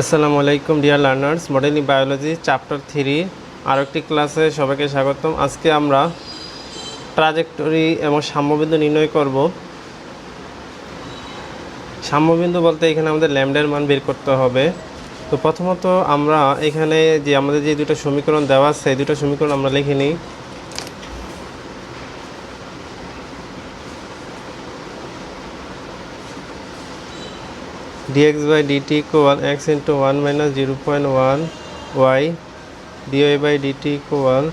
আসসালামু আলাইকুম dear learners modelling biology chapter three আরও একটি ক্লাসে সবাইকে স্বাগতম। আজকে আমরা ট্রাজেক্টরি এবং সাম্যবিন্দু নির্ণয় করব। সাম্যবিন্দু বলতে এখানে আমাদের ল্যামডার মান বের করতে হবে। তো প্রথমত আমরা এখানে যে আমাদের যে দুটো সমীকরণ দেওয়া আছে, এই দুটো সমীকরণ আমরা লিখে নিই। Dx by dt equal x into 1 minus 0.1 y dy by dt equal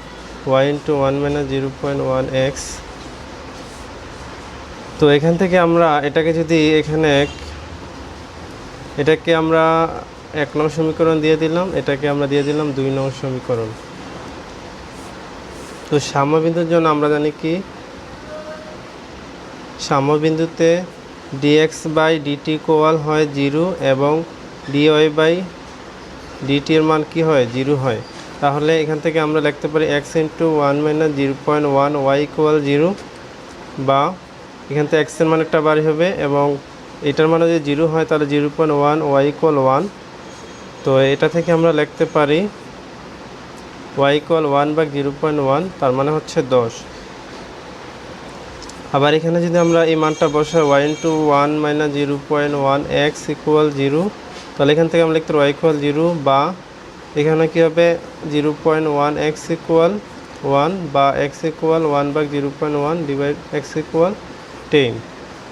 y into 1 minus 0.1 x তো এখান থেকে আমরা এটাকে যদি এখানে এটাকে আমরা এক নং সমীকরণ দিয়ে দিলাম, এটাকে আমরা দিয়ে দিলাম দুই নং সমীকরণ। তো সাম্যবিন্দুর জন্য আমরা জানি কি? সাম্যবিন্দুতে ডিএক্স বাই ডিটি কোয়াল হয় জিরো এবং ডিওয়াই বাই ডিটির মান কি হয়? জিরো হয়। তাহলে এখান থেকে আমরা লিখতে পারি X into one minus zero point one Y equal zero বা এখান থেকে এক্সের মান একটা বাড়ি হবে এবং এটার মানে যদি জিরো হয় তাহলে zero point one Y equal one তো এটা থেকে আমরা লিখতে পারি ওয়াই ইকুয়াল ওয়ান বা জিরো পয়েন্ট ওয়ান তার মানে হচ্ছে দশ। আবার এখানে যদি আমরা এই মানটা বসাই Y into one minus zero point one X equal zero তাহলে এখান থেকে আমরা লিখতে ওয়াই ইকুয়াল জিরো বা এখানে কী হবে? Zero point one X equal one বা এক্স ইকুয়াল ওয়ান বা zero point one divide X equal ten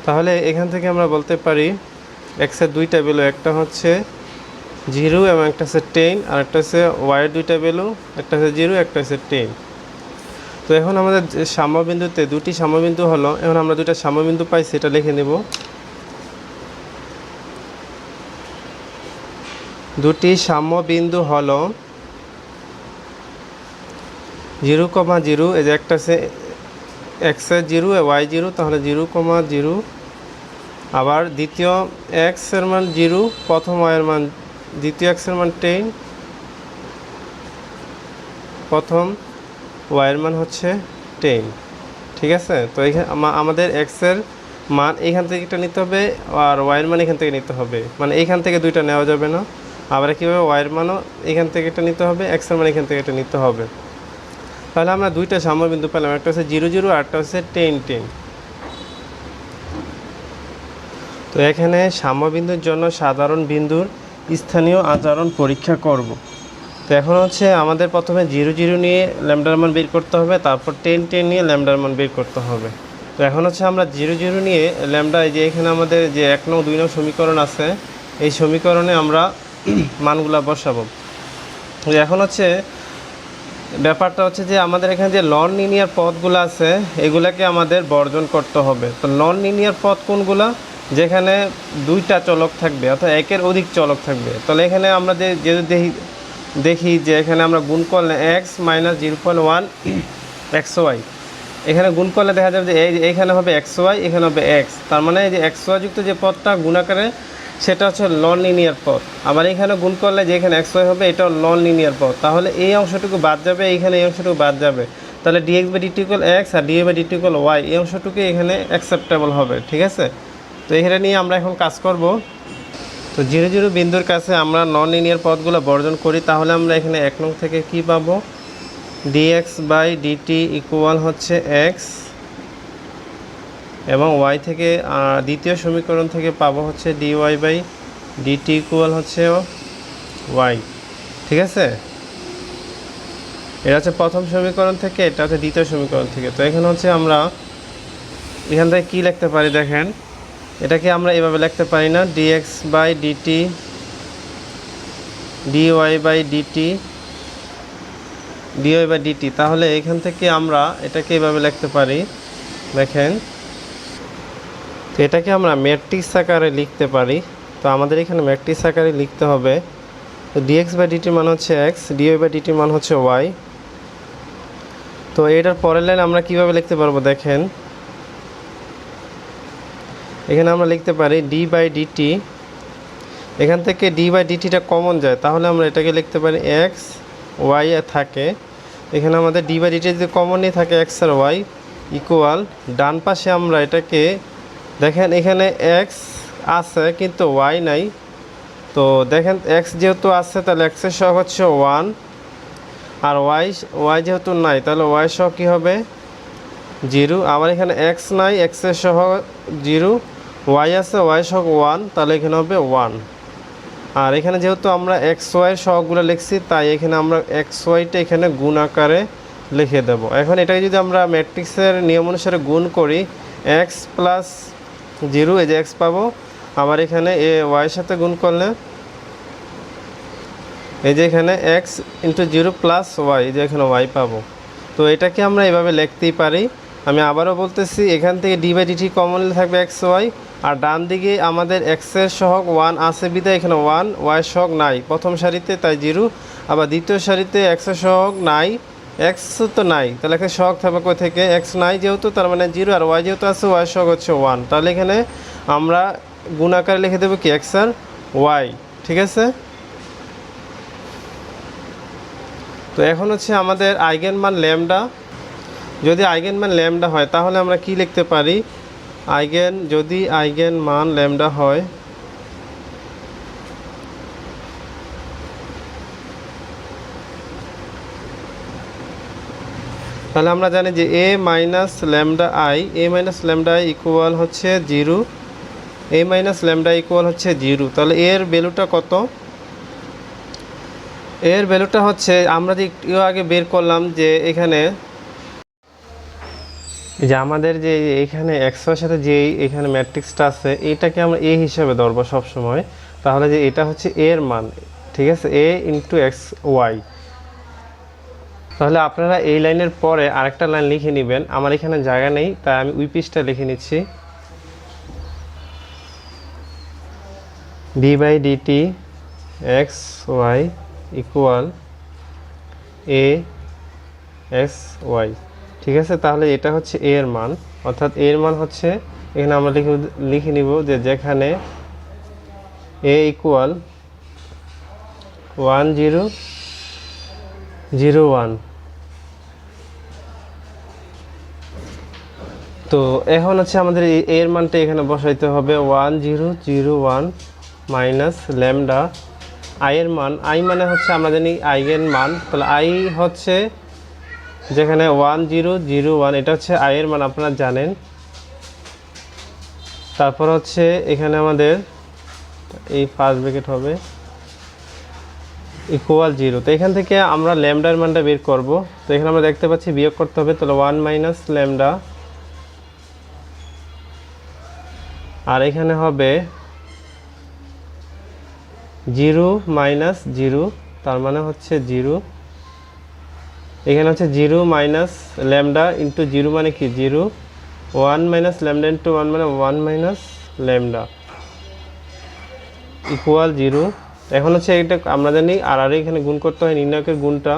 তাহলে এখান থেকে আমরা বলতে পারি এক্সের দুইটা ভ্যালু একটা হচ্ছে জিরো এবং একটা হচ্ছে টেন আর একটা হচ্ছে ওয়াইয়ের দুইটা ভ্যালু একটা হচ্ছে জিরো একটা হচ্ছে টেন তো এখন আমাদের সাম্যবিন্দুতে দুটি সাম্যবিন্দু হলো, এখন আমরা দুইটা সাম্যবিন্দু পাই, সেটা লিখে নেব। দুটি সাম্যবিন্দু হলো জিরো কমা জিরো, এই যে একটা আছে এক্সের জিরো ওয়াই জিরো, তাহলে জিরো কমা জিরো, আবার দ্বিতীয় এক্সের মান জিরো, প্রথম ওয়াইয়ের মান, দ্বিতীয় এক্সের মান টেন, প্রথম ওয়াইয়ের মান হচ্ছে টেন, ঠিক আছে? তো এখানে আমাদের এক্সের মান এইখান থেকে একটা নিতে হবে আর ওয়াইয়ের মান এখান থেকে নিতে হবে। মানে এইখান থেকে দুইটা নেওয়া যাবে না। আবার কীভাবে ওয়াইয়ের মানও এখান থেকে একটা নিতে হবে এক্সের মান এখান থেকে একটা নিতে হবে। তাহলে আমরা দুইটা সাম্যবিন্দু পেলাম, একটা হচ্ছে জিরো জিরো আর একটা হচ্ছে টেন টেন। তো এখানে সাম্যবিন্দুর জন্য সাধারণ বিন্দুর স্থানীয় আচরণ পরীক্ষা করব। তো এখন হচ্ছে আমাদের প্রথমে জিরো জিরো নিয়ে ল্যামডার মান বের করতে হবে, তারপর টেন টেন নিয়ে ল্যামডার মান বের করতে হবে। তো এখন হচ্ছে আমরা জিরো জিরো নিয়ে ল্যামডা যে এখানে আমাদের যে এক নং, দুই নং সমীকরণ আছে, এই সমীকরণে আমরা মানগুলা বসাবো। এখন হচ্ছে ব্যাপারটা হচ্ছে যে আমাদের এখানে যে নন লিনিয়ার পথগুলো আছে, এগুলাকে আমাদের বর্জন করতে হবে। তো নন লিনিয়ার পথ কোনগুলা? যেখানে দুইটা চলক থাকবে, অর্থাৎ একের অধিক চলক থাকবে। তাহলে এখানে আমরা যে যে দেখি যে এখানে আমরা গুণ করলে X minus zero point one X Y এখানে গুণ করলে দেখা যাবে যে এই এখানে হবে এক্স ওয়াই এখানে হবে এক্স তার মানে এই যে এক্স ওয়াই যুক্ত যে পথটা গুণাকারে, সেটা হচ্ছে নন লিনিয়ার পথ আবার এখানে গুণ করলে যে এখানে এক্স ওয়াই হবে, এটাও নন লিনিয়ার পথ তাহলে এই অংশটুকু বাদ যাবে এইখানে এই অংশটুকু বাদ যাবে। তাহলে ডিএক্স বাই ডিটিকল এক্স আর ডিএ বাই ডিটিকল ওয়াই এই অংশটুকু এখানে অ্যাকসেপ্টেবল হবে, ঠিক আছে? তো এখানে নিয়ে আমরা এখন কাজ করব। তো জিরো জিরো বিন্দুর কাছে আমরা নন লিনিয়ার পথগুলো বর্জন করি, তাহলে আমরা এখানে এক নং থেকে কি পাবো? ডিএক্স বাই ডিটি ইকুয়াল হচ্ছে এক্স এবং ওয়াই থেকে দ্বিতীয় সমীকরণ থেকে পাবো হচ্ছে ডিওয়াই বাই ডিটি ইকুয়াল হচ্ছে ওয়াই ঠিক আছে? এটা হচ্ছে প্রথম সমীকরণ থেকে, এটা হচ্ছে দ্বিতীয় সমীকরণ থেকে। তো এখানে হচ্ছে আমরা, এখান থেকে কী লিখতে পারি দেখেন? এটাকে আমরা এভাবে লিখতে পারি না dx by dt dy by dt dy by dt তাহলে এখান থেকে আমরা এটাকে এভাবে লিখতে পারি, দেখেন। তো এটাকে আমরা ম্যাট্রিক্স আকারে লিখতে পারি। তো আমাদের এখানে ম্যাট্রিক্স আকারে লিখতে হবে। তো ডিএক্স বাই ডিটির মান হচ্ছে এক্স ডিওয়াই বাই ডিটির মান হচ্ছে ওয়াই তো এটার পরের লাইন আমরা কীভাবে লিখতে পারব, দেখেন। এখানে আমরা লিখতে পারি ডি বাই ডিটি এখান থেকে ডি বাই ডিটিটা কমন যায়, তাহলে আমরা এটাকে লিখতে পারি এক্স ওয়াই থাকে। এখানে আমাদের ডি বাই ডিটি যদি কমনই থাকে এক্স আর ওয়াই ইকুয়াল ডান পাশে আমরা এটাকে, দেখেন এখানে এক্স আছে কিন্তু ওয়াই নাই। তো দেখেন এক্স যেহেতু আছে, তাহলে এক্সের সহগ হচ্ছে ওয়ান আর ওয়াই ওয়াই যেহেতু নাই, তাহলে ওয়াই সহ কী হবে? জিরো। আবার এখানে এক্স নাই এক্সের সহ জিরো। ওয়াই আছে ওয়াই সহ ওয়ান তাহলে এখানে হবে ওয়ান আর এখানে যেহেতু আমরা এক্স ওয়াই সহগুলো লিখছি, তাই এখানে আমরা এক্স ওয়াইটা এখানে গুণ আকারে লিখে দেব। এখন এটাকে যদি আমরা ম্যাট্রিক্সের নিয়ম অনুসারে গুণ করি এক্স প্লাস জিরো এই যে এক্স পাবো, আবার এখানে এ ওয়াইয়ের সাথে গুণ করলে, এই যে এখানে x into zero plus y এই যে এখানে ওয়াই পাবো। তো এটাকে আমরা এভাবে লিখতেই পারি। আমি আবারও বলতেছি, এখান থেকে ডি বাই ডিটি কমনলি থাকবে এক্স ওয়াই আর ডান দিকে আমাদের এক্সের সহগ ওয়ান আছে বিদায় এখানে ওয়ান ওয়াই সহগ নাই। প্রথম সারিতে তাই জিরো, আবার দ্বিতীয় সারিতে এক্সের সহগ নাই এক্স তো নাই। তাহলে এখানে সহগ থাকবে কোথা থেকে? এক্স নাই যেহেতু, তার মানে জিরো, আর ওয়াই যেহেতু আছে ওয়াই সহগ হচ্ছে ওয়ান তাহলে এখানে আমরা গুণাকারে লিখে দেবো কি? এক্স আর ওয়াই ঠিক আছে? তো এখন হচ্ছে আমাদের আইগেন মান ল্যামডা। যদি আইগেন মান ল্যামডা হয়, তাহলে আমরা কি লিখতে পারি? আইগেন, যদি আইগেন মান ল্যামডা হয়, তাহলে আমরা জানি যে A minus lambda I A minus lambda I equal হচ্ছে zero. A minus lambda equal হচ্ছে জিরো। তাহলে এর ভ্যালুটা কত? এর ভ্যালুটা হচ্ছে, আমরা যে একটু আগে বের করলাম যে এখানে যে আমাদের যে এখানে এক্সের সাথে যে এখানে ম্যাট্রিক্সটা আছে, এটাকে আমরা এ হিসাবে ধরবো সবসময়। তাহলে যে এটা হচ্ছে এর মান, ঠিক আছে? এ ইন্টু এক্স ওয়াই তাহলে আপনারা এই লাইনের পরে আরেকটা লাইন লিখে নেবেন। আমার এখানে জায়গা নেই, তাই আমি উই পিসটা লিখে নিচ্ছি। D by dt x y equal A x y ঠিক আছে? তাহলে এটা হচ্ছে এ এর মান। অর্থাৎ এ এর মান হচ্ছে, এখানে আমরা লিখে লিখে নিব যে যেখানে A equal one zero zero one তো এখন হচ্ছে আমাদের এর মানটা এখানে বসাইতে হবে one zero zero one minus lambda আইয়ের মান আই মানে হচ্ছে আমরা জানি আইগেন মান। তাহলে আই হচ্ছে যেখানে ওয়ান জিরো জিরো ওয়ান, এটা হচ্ছে আয়ের মান, আপনারা জানেন। তারপর হচ্ছে এখানে আমাদের এই ফার্স্ট ব্রেকেট হবে ইকুয়াল জিরো তো এখান থেকে আমরা ল্যামডার মানটা বের করব। তো এখানে আমরা দেখতে পাচ্ছি বিয়োগ করতে হবে, তাহলে ওয়ান মাইনাস ল্যামডা আর এখানে হবে জিরো মাইনাস জিরো তার মানে হচ্ছে জিরো এখানে হচ্ছে zero minus lambda into zero মানে কি? Zero. One minus lambda into one মানে one minus lambda. Equal zero. এখন হচ্ছে এটা আমরা জানি আর আর এখানে গুণ করতে হয় নির্ণায়কের গুণটা।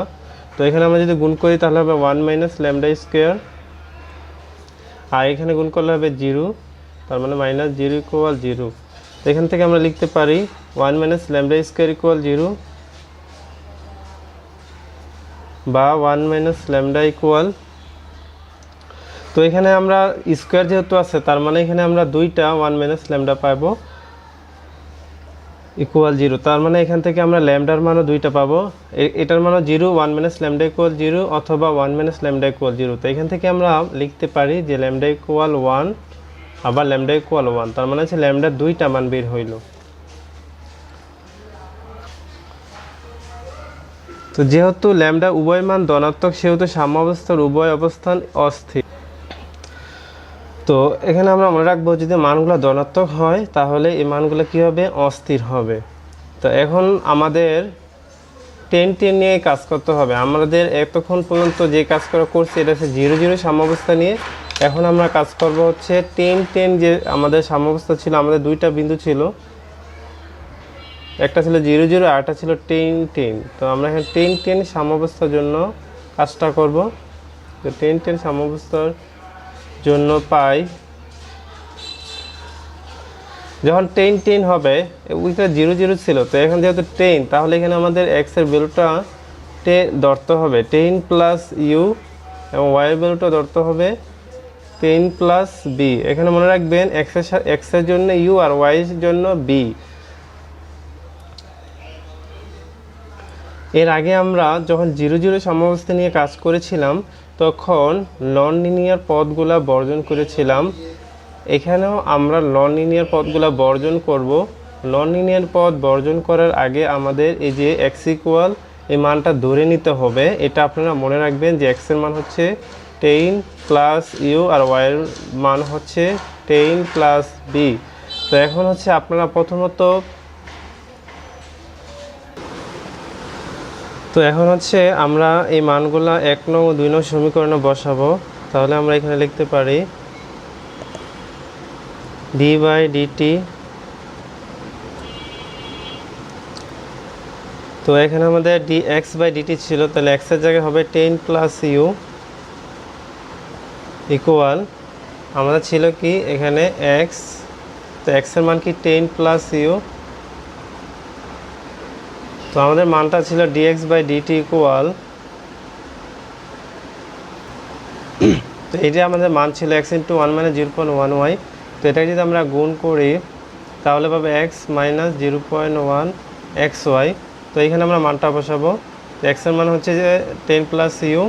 তো এখানে আমরা যদি গুণ করি তাহলে হবে ওয়ান মাইনাস ল্যামডা স্কোয়ার। আর এখানে গুণ করলে হবে জিরো। তার মানে মাইনাস জিরো ইকুয়াল জিরো। এখান থেকে আমরা লিখতে পারি one minus lambda square equal zero. বা ওয়ান মাইনাস ল্যামডা ইকুয়াল। তো এখানে আমরা স্কোয়ার যেহেতু আছে, তার মানে এখানে আমরা দুইটা ওয়ান মাইনাস ল্যামডা পাব ইকুয়াল জিরো। তার মানে এখান থেকে আমরা ল্যামডার মানও দুইটা পাবো। এটার মানও zero, one minus lambda equal zero অথবা one minus lambda equal zero. তো এখান থেকে আমরা লিখতে পারি যে ল্যামডা ইকুয়াল ওয়ান আবার ল্যামডা ইকুয়াল ওয়ান, তার মানে হচ্ছে ল্যামডার দুইটা মান বের হইল। তো যেহেতু ল্যামডা উভয় মান ধনাত্মক, সেহেতু সাম্যাবস্থার উভয় অবস্থান অস্থির। তো এখানে আমরা মনে রাখব, যদি মানগুলো ধনাত্মক হয়, তাহলে এই মানগুলো কী হবে? অস্থির হবে। তো এখন আমাদের টেন টেন নিয়ে কাজ করতে হবে। আমাদের এতক্ষণ পর্যন্ত যে কাজ করা করছি, এটা হচ্ছে জিরো জিরো সাম্যাবস্থা নিয়ে। এখন আমরা কাজ করব হচ্ছে টেন টেন যে আমাদের সাম্যাবস্থা ছিল, আমাদের দুইটা বিন্দু ছিল। একটা ছিল জিরো জিরো আর একটা ছিল টেন টেন তো আমরা এখানে টেন টেন সাম্যাবস্থার জন্য কাজটা করব। তো টেন টেন সাম্যাবস্থার জন্য পাই। যখন টেন টেন হবে, ওইটা জিরো জিরো ছিল, তো এখন যেহেতু টেন তাহলে এখানে আমাদের এক্সের ভ্যালুটা টে ধরতে হবে। টেন প্লাস ইউ এবং ওয়াই এর ভ্যালুটা ধরতে হবে টেন প্লাস বি এখানে মনে রাখবেন এক্সের এক্সের জন্য ইউ আর ওয়াইয়ের জন্য বি এর আগে আমরা যখন জিরো জিরো সাম্যাবস্থা নিয়ে কাজ করেছিলাম, তখন নন লিনিয়ার পদগুলা বর্জন করেছিলাম। এখানেও আমরা নন লিনিয়ার পদগুলা বর্জন করব। নন লিনিয়ার পদ বর্জন করার আগে আমাদের এই যে এক্স ইকুয়াল এই মানটা ধরে নিতে হবে। এটা আপনারা মনে রাখবেন যে এক্সের মান হচ্ছে টেন প্লাস ইউ আর ওয়াইয়ের মান হচ্ছে টেন প্লাস বি তো এখন হচ্ছে আপনারা প্রথমত তো এখন হচ্ছে আমরা এই মানগুলা এক নং ও দুই নং সমীকরণে বসাবো। তাহলে আমরা এখানে লিখতে পারি ডি বাই ডিটি তো এখানে আমাদের ডি এক্স বাই ডিটি ছিল, তাহলে এক্সের জায়গায় হবে টেন প্লাস ইউ ইকুয়াল আমাদের ছিল কি এখানে এক্স তো এক্সের মান কি টেন প্লাস ইউ তো আমাদের মানটা ছিল ডিএক্স বাই ডিটি ইকুয়াল তো এইটা আমাদের মান ছিল x into one minus zero point one y তো এটাকে যদি আমরা গুণ করি, তাহলে পাবে x minus zero point one x y তো এখানে আমরা মানটা বসাবো। তো এক্সের মান হচ্ছে যে ten plus u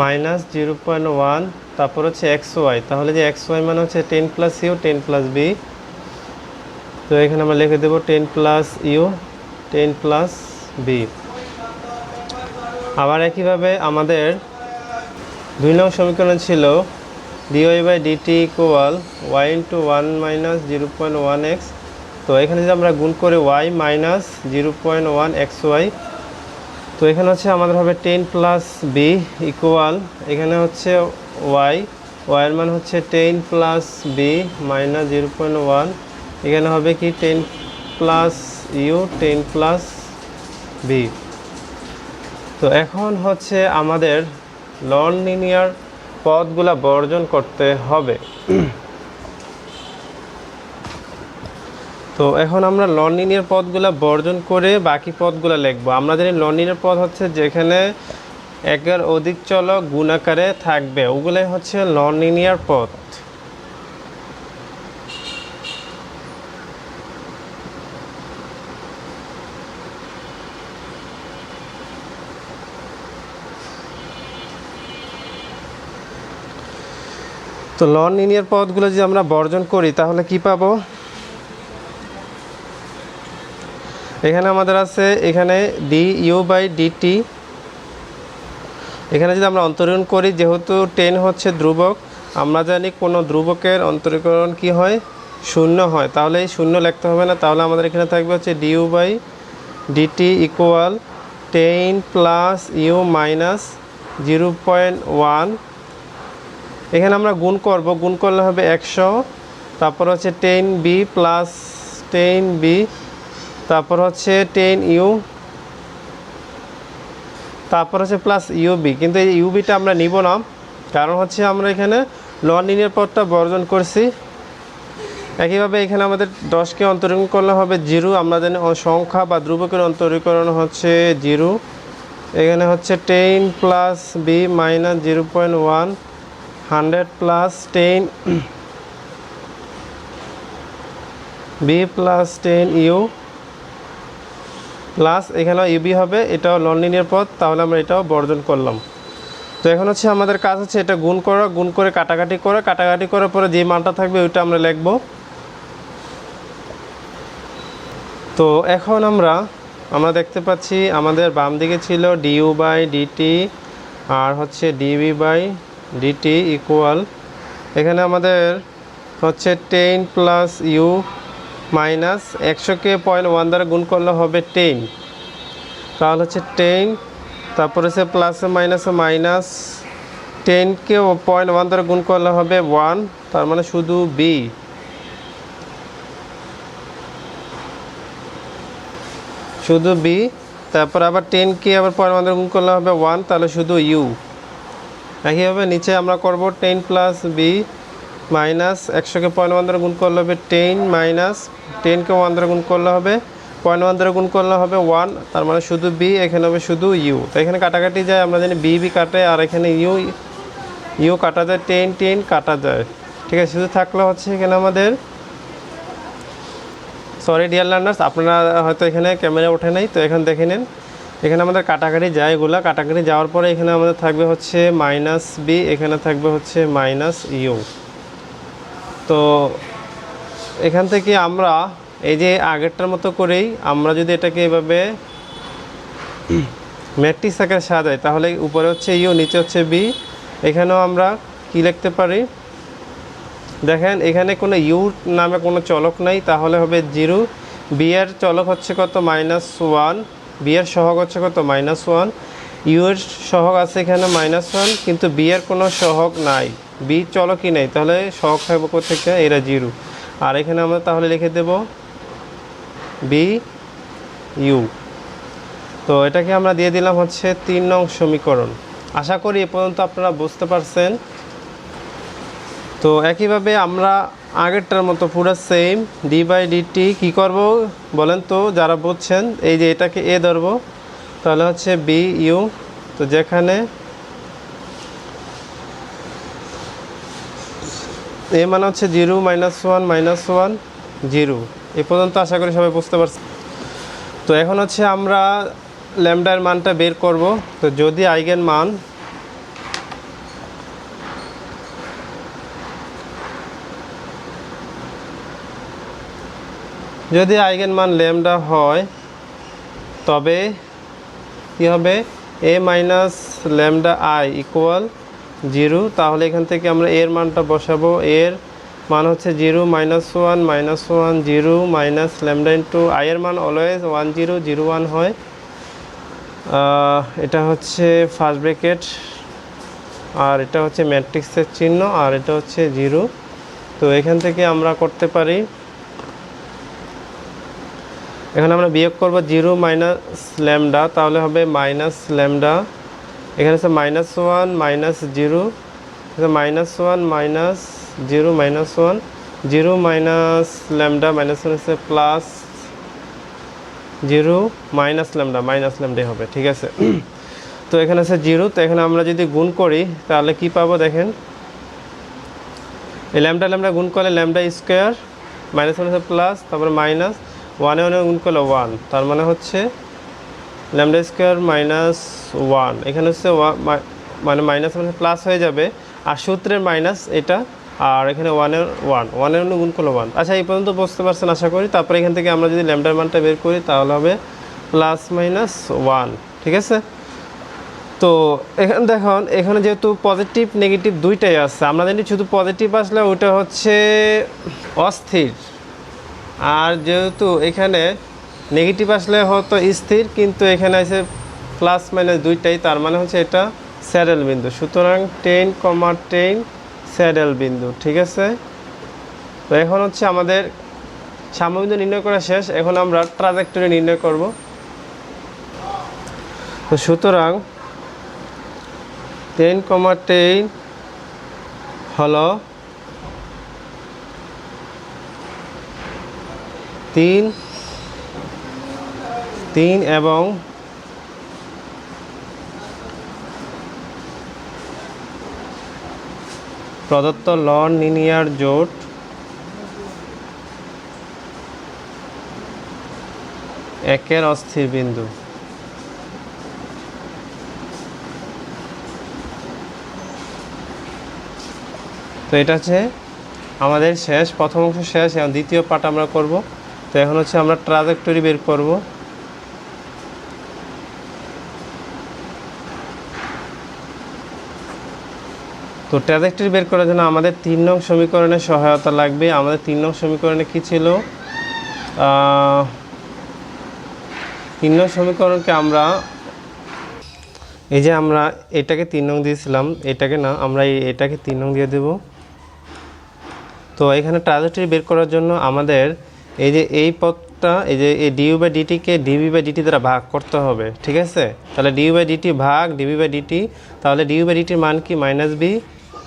minus zero point one তারপর হচ্ছে এক্স ওয়াই তাহলে যে এক্স ওয়াই মানে হচ্ছে ten plus u ten plus b তো এখানে আমরা লিখে দেবো ten plus u ten plus b. আবার একইভাবে আমাদের দুই নং সমীকরণ ছিল dy by dt equal y into one minus zero point one x তো এখানে যদি আমরা গুণ করে y minus zero point one x y তো এখানে হচ্ছে আমাদের হবে টেন প্লাস বি ইকুয়াল এখানে হচ্ছে ওয়াই ওয়াইয়ের মান হচ্ছে ten plus b minus zero point one এখানে হবে কি ten plus u ten plus b তো এখন হচ্ছে আমাদের নন লিনিয়ার পদগুলা বর্জন করতে হবে। তো এখন আমরা নন লিনিয়ার পদগুলা বর্জন করে বাকি পদগুলা লিখব। আমরা জানি নন লিনিয়ার পদ হচ্ছে যেখানে একের অধিক চলক গুণাকারে থাকবে। ওগুলাই হচ্ছে নন লিনিয়ার পদ। তো নন লিনিয়ার পদগুলো যদি আমরা বর্জন করি, তাহলে কি পাবো? এখানে আমাদের আছে, এখানে ডি ইউ বাই ডিটি এখানে যদি আমরা অন্তরীকরণ করি, যেহেতু টেন হচ্ছে ধ্রুবক, আমরা জানি কোনো ধ্রুবকের অন্তরীকরণ কি হয়? শূন্য হয়। তাহলে এই শূন্য লিখতে হবে না। তাহলে আমাদের এখানে থাকবে হচ্ছে du by dt equal ten plus u minus zero point one এখানে আমরা গুণ করব, গুণ করলে হবে একশো। তারপর হচ্ছে ten b plus ten b তারপর হচ্ছে টেন ইউ তারপর হচ্ছে প্লাস ইউবি কিন্তু এই ইউবিটা আমরা নিব না, কারণ হচ্ছে আমরা এখানে নন লিনিয়ার পদটা বর্জন করছি। একইভাবে এখানে আমাদের দশকে অন্তরীকরণ করলে হবে জিরো, আমরা জানি সংখ্যা বা ধ্রুবকের অন্তরীকরণ হচ্ছে জিরো। এখানে হচ্ছে ten plus b minus zero point one hundred plus ten b plus ten u plus এখানেও ইউবি হবে, এটাও নন লিনিয়ার পদ তাহলে আমরা এটাও বর্জন করলাম। তো এখন হচ্ছে আমাদের কাজ হচ্ছে এটা গুণ করা, গুণ করে কাটাকাটি করে, কাটাকাটি করার পরে যে মানটা থাকবে ওইটা আমরা লিখব। তো এখন আমরা আমরা দেখতে পাচ্ছি আমাদের বাম দিকে ছিল ডিইউ বাই ডিটি আর হচ্ছে ডিবি বাই ডিটি ইকুয়াল এখানে আমাদের হচ্ছে টেন প্লাস ইউ মাইনাস একশোকে পয়েন্ট ওয়ান দ্বারা গুণ করলে হবে টেন তাহলে হচ্ছে টেন তারপরে হচ্ছে প্লাসে মাইনাসে মাইনাস টেনকে পয়েন্ট ওয়ান দ্বারা গুণ করলে হবে ওয়ান তার মানে শুধু বি শুধু বি তারপর আবার টেনকে আবার পয়েন্ট ওয়ান দ্বারা গুণ করলে হবে ওয়ান তাহলে শুধু ইউ একইভাবে নিচে আমরা করব টেন প্লাস বি মাইনাস একশোকে পয়েন্ট ওয়ান গুণ করলে হবে টেন মাইনাস টেনকে ওয়ান দ্বারা গুণ করলে হবে পয়েন্ট ওয়ান দ্বারা গুণ করলে হবে ওয়ান, তার মানে শুধু বি এখানে হবে শুধু ইউ তো এখানে কাটাকাটি যায়, আমরা জানি বি বি কাটে, আর এখানে ইউ ইউ কাটা যায় টেন টেন কাটা যায়। ঠিক আছে, শুধু থাকলে হচ্ছে এখানে আমাদের সরি ডিয়ার লার্নার্স আপনারা হয়তো এখানে ক্যামেরা ওঠে নাই, তো এখানে দেখে নিন। এখানে আমাদের কাটাকাটি যায় এগুলা কাটাকাটি যাওয়ার পরে এখানে আমাদের থাকবে হচ্ছে মাইনাস বি এখানে থাকবে হচ্ছে মাইনাস ইউ তো এখান থেকে আমরা এই যে আগেরটার মতো করেই আমরা যদি এটাকে এভাবে ম্যাট্রিক্স আকারে সাজাই, তাহলে উপরে হচ্ছে ইউ নিচে হচ্ছে বি এখানেও আমরা কি লিখতে পারি? দেখেন, এখানে কোনো ইউ নামে কোনো চলক নাই, তাহলে হবে জিরো বি এর চলক হচ্ছে কত? মাইনাস ওয়ান বি এর সহগ হচ্ছে কত? Minus one. ইউ এর সহগ আছে এখানে মাইনাস ওয়ান, কিন্তু বি এর কোনো সহগ নাই। বি চলকই নেই? তাহলে সহগ থাকবে কোথেকে এরা জিরো। আর এখানে আমরা তাহলে লিখে দেব বি ইউ। তো এটাকে আমরা দিয়ে দিলাম হচ্ছে তিন নং সমীকরণ। আশা করি এ পর্যন্ত আপনারা বুঝতে পারছেন তো একইভাবে আমরা আগেরটার মতো পুরো সেম ডি বাই ডিটি কী করব বলেন তো? যারা বুঝছেন, এই যে এটাকে এ ধরবো, তাহলে হচ্ছে বি ইউ তো যেখানে এ মানে হচ্ছে zero minus one minus one zero. এ পর্যন্ত আশা করি সবাই বুঝতে পারছি তো এখন হচ্ছে আমরা ল্যামডার মানটা বের করব। তো যদি আইগেন মান যদি আইগেন মান ল্যামডা হয়, তবে কী হবে? A minus lambda I equal zero তাহলে এখান থেকে আমরা এর মানটা বসাবো। এর মান হচ্ছে zero minus one minus one zero minus lambda into I এর মান always one zero zero one হয়। এটা হচ্ছে ফার্স্ট ব্রেকেট আর এটা হচ্ছে ম্যাট্রিক্সের চিহ্ন, আর এটা হচ্ছে জিরো তো এখান থেকে আমরা করতে পারি এখানে আমরা বিয়োগ করব জিরো মাইনাস ল্যামডা, তাহলে হবে মাইনাস ল্যামডা। এখানে আছে minus one, minus zero. Minus one, minus zero, minus one. Zero minus lambda, minus one হচ্ছে plus zero, minus lambda, minus ল্যামডাই হবে, ঠিক আছে? তো এখানে আছে জিরো, তো এখানে আমরা যদি গুণ করি, তাহলে কি পাবো দেখেন? এই ল্যামডা ল্যামডা গুণ করলে ল্যামডা স্কোয়ার, মাইনাস ওয়ান হচ্ছে প্লাস, তারপরে মাইনাস। ওয়ানে ওয়ানে গুণ করলে ওয়ান, তার মানে হচ্ছে ল্যামডা স্কোয়ার মাইনাস ওয়ান। এখানে হচ্ছে মানে মাইনাস মানে প্লাস হয়ে যাবে, আর সূত্রের মাইনাস এটা, আর এখানে ওয়ানের ওয়ান। ওয়ানের ওয়ানে গুণ করলে ওয়ান। আচ্ছা এই পর্যন্ত বুঝতে পারছেন আশা করি। তারপরে এখান থেকে আমরা যদি ল্যামডার মানটা বের করি, তাহলে হবে প্লাস মাইনাস ওয়ান। ঠিক আছে? তো এখানে, দেখুন, এখানে যেহেতু পজিটিভ, নেগেটিভ দুইটাই আছে, আমরা জানি শুধু পজিটিভ আসলে ওটা হচ্ছে অস্থির। আর যেহেতু এখানে নেগেটিভ আসলে হতো স্থির, কিন্তু এখানে আছে প্লাস মাইনাস দুইটাই, তার মানে হচ্ছে এটা স্যাডেল বিন্দু। সুতরাং টেন কমা টেন স্যাডেল বিন্দু, ঠিক আছে? তো এখন হচ্ছে আমাদের সাম্যবিন্দু নির্ণয় করা শেষ। এখন আমরা ট্রাজেক্টরি নির্ণয় করব। তো সুতরাং টেন কমা টেন হলো তিন তিন এবং প্রদত্ত লন লিনিয়ার জোট একের অস্থির বিন্দু। তো এটা হচ্ছে আমাদের শেষ, প্রথম অংশ শেষ এবং দ্বিতীয় পার্ট আমরা করব। তো এখন হচ্ছে আমরা ট্রাজেক্টরি বের করব। তো ট্রাজেক্টরি বের করার জন্য আমাদের তিন নং সমীকরণের সহায়তা লাগবে। আমাদের তিন নং সমীকরণে কি ছিল? তিন নং সমীকরণকে আমরা এই যে আমরা এটাকে তিন নং দিয়েছিলাম, এটাকে না, আমরা এটাকে তিন নং দিয়ে দেব। তো এখানে ট্রাজেক্টরি বের করার জন্য আমাদের এই যে এই পথটা, এই যে এই ডিউ বাই ডিটিকে ডিবি বাই ডিটি দ্বারা ভাগ করতে হবে, ঠিক আছে? তাহলে ডিউ বাই ডিটি ভাগ ডিবি বাই ডিটি তাহলে ডিউ বাই ডিটির মান কি মাইনাস বি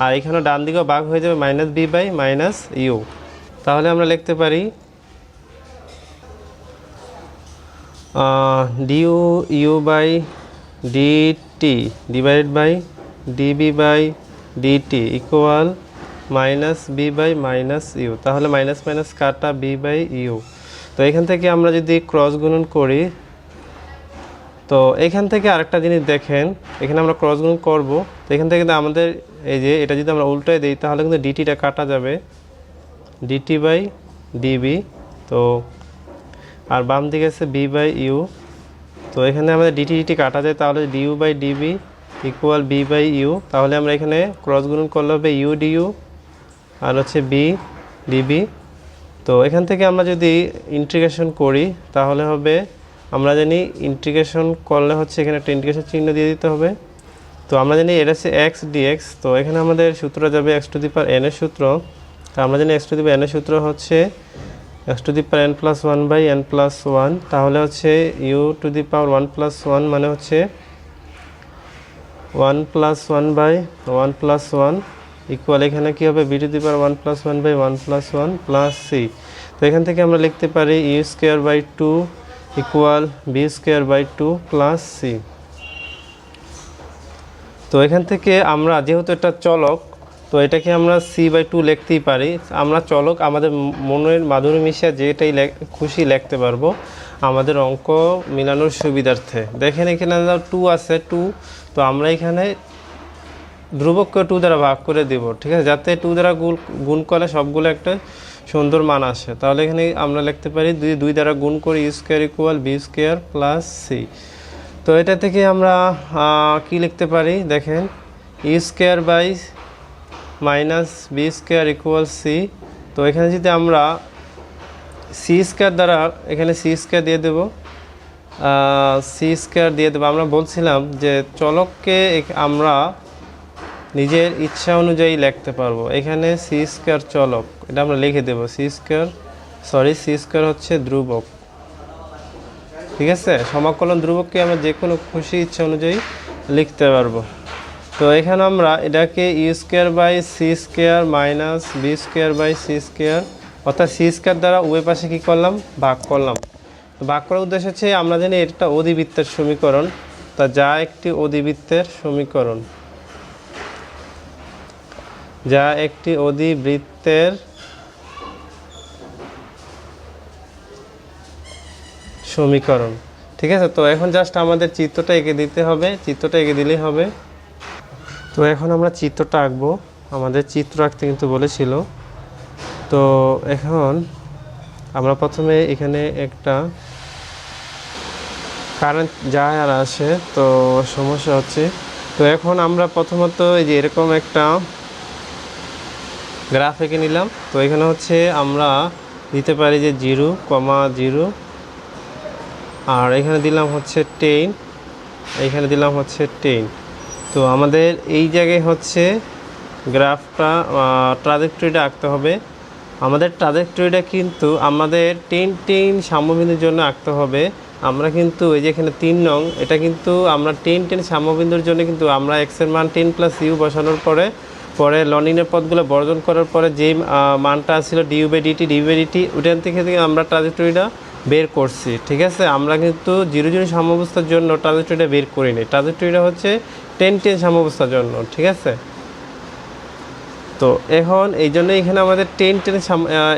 আর এখানে ডান দিকেও ভাগ হয়ে যাবে minus b by minus u তাহলে আমরা লিখতে পারি du u by dt divided by db by dt equal minus b by minus u. তাহলে মাইনাস মাইনাস কাটা বি বাই ইউ। তো এখান থেকে আমরা যদি ক্রস গুণন করি, তো এখান থেকে আরেকটা জিনিস দেখেন, এখানে আমরা ক্রস গুণ করব। তো এখান থেকে আমাদের এই যে এটা যদি আমরা উল্টায় দিই, তাহলে কিন্তু ডিটিটা কাটা যাবে। ডিটি বাই ডিবি তো আর বাম দিকে আছে বি বাই ইউ। তো এখানে আমাদের ডিটি ডিটি কাটা যায়, তাহলে du by db equal b by u. তাহলে আমরা এখানে ক্রস গুণন করলে হবে ইউ ডিউ আর হচ্ছে বি ডিবি তো এখান থেকে আমরা যদি ইন্টিগ্রেশন করি, তাহলে হবে, আমরা জানি ইন্টিগ্রেশন করলে হচ্ছে এখানে একটা ইন্টিগ্রেশন চিহ্ন দিয়ে দিতে হবে। তো আমরা জানি এটা হচ্ছে এক্স ডিএক্স তো এখানে আমাদের সূত্র যাবে এক্স টু দি পার সূত্র। তো আমরা জানি x to the power n এর সূত্র হচ্ছে x to the power n plus one by n plus one তাহলে হচ্ছে u to the power one plus one মানে হচ্ছে one plus one by one plus one equal এখানে কী হবে? B to the power one plus one by one plus one plus c তো এখান থেকে আমরা লিখতে পারি u square by two equal b square by two plus c তো এখান থেকে আমরা, যেহেতু এটা চলক, তো এটাকে আমরা সি বাই টু লিখতেই পারি। আমরা চলক, আমাদের মনের মাধুরী মিশিয়ে যেটাই লেখ- খুশি লিখতে পারব, আমাদের অঙ্ক মিলানোর সুবিধার্থে। দেখেন এখানে টু আছে টু তো আমরা এখানে ধ্রুবককে টু দ্বারা ভাগ করে দিব, ঠিক আছে? যাতে টু দ্বারা গুণ গুণ করলে সবগুলো একটা সুন্দর মান আসে। তাহলে এখানে আমরা লিখতে পারি দুই দুই দ্বারা গুণ করি u square equal b square plus c তো এটা থেকে আমরা কি লিখতে পারি? দেখেন e square by minus b square equal c তো এখানে যদি আমরা সি স্কোয়ার দ্বারা এখানে সি স্কোয়ার দিয়ে দেবো সি স্কোয়ার দিয়ে দেবো। আমরা বলছিলাম যে চলককে আমরা নিজের ইচ্ছা অনুযায়ী লিখতে পারব। এখানে সি স্কোয়ার চলক, এটা আমরা লিখে দেবো। C square sorry c square হচ্ছে ধ্রুবক। ঠিক আছে? সমাকলন ধ্রুবককে আমরা যে কোনো খুশি ইচ্ছা অনুযায়ী লিখতে পারব। তো এখানে আমরা এটাকে u square by c square minus b square by c square অর্থাৎ সি স্কোয়ার দ্বারা উভয় পাশে কী করলাম? ভাগ করলাম। তো ভাগ করার উদ্দেশ্য হচ্ছে আমরা জানি এটা অধিবৃত্তের সমীকরণ, তা যা একটি অধিবৃত্তের সমীকরণ। যা একটি অধিবৃত্তের সমীকরণ। ঠিক আছে? তো এখন জাস্ট আমাদের চিত্রটা এঁকে দিতে হবে। চিত্রটা এঁকে দিলেই হবে। তো এখন আমরা চিত্রটা আঁকবো। আমাদের চিত্র আঁকতে কিন্তু বলেছিল। তো এখন আমরা প্রথমে এখানে একটা কারেন্ট যায় আর আসে। তো সমস্যা হচ্ছে, তো এখন আমরা প্রথমত এই যে এরকম একটা গ্রাফ এঁকে নিলাম। তো এখানে হচ্ছে আমরা দিতে পারি যে জিরো, কমা জিরো। আর এখানে দিলাম হচ্ছে টেন। এখানে দিলাম হচ্ছে টেন। তো আমাদের এই জায়গায় হচ্ছে গ্রাফটা ট্রাজেক্টরিটা আঁকতে হবে। আমাদের ট্রাজেক্টরিটা কিন্তু আমাদের টেন টেন সাম্যবিন্দুর জন্য আঁকতে হবে। আমরা কিন্তু এই যে এখানে তিন নং, এটা কিন্তু আমরা টেন টেন সাম্যবিন্দুর জন্য কিন্তু আমরা এক্সের মান টেন প্লাস ইউ বসানোর পরে পরে লনিনের পদগুলো বর্জন করার পরে যে আহ, মানটা ছিল du by dt du by dt ওইখান থেকে থেকে আমরা ট্রাজেক্টরিটা বের করছি ঠিক আছে? আমরা কিন্তু জিরো জিরো সাম্যবস্থার জন্য ট্রাজেক্টরিটা বের করিনি ট্রাজেক্টরিটা হচ্ছে টেন টেন সাম্যবস্থার জন্য ঠিক আছে? তো এখন এই জন্য এখানে আমাদের টেন টেন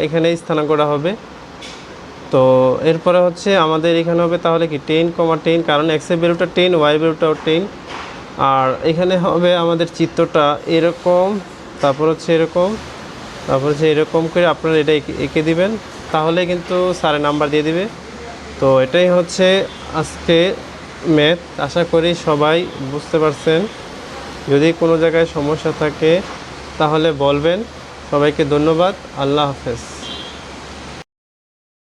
এখানে করা হবে। তো এরপরে হচ্ছে আমাদের এখানে হবে তাহলে কি? টেন কমা টেন কারণ এক্সের ভ্যালুটা টেন ওয়াই ভ্যালুটাও টেন আর এখানে হবে আমাদের চিত্রটা এরকম, তারপর হচ্ছে এরকম, তারপর হচ্ছে এরকম করে আপনারা এটা এঁকে- দিবেন, তাহলে কিন্তু স্যারের নাম্বার দিয়ে দিবে। তো এটাই হচ্ছে আজকে ম্যাথ আশা করি সবাই বুঝতে পারছেন। যদি কোনো জায়গায় সমস্যা থাকে, তাহলে বলবেন। সবাইকে ধন্যবাদ, আল্লাহ হাফেজ।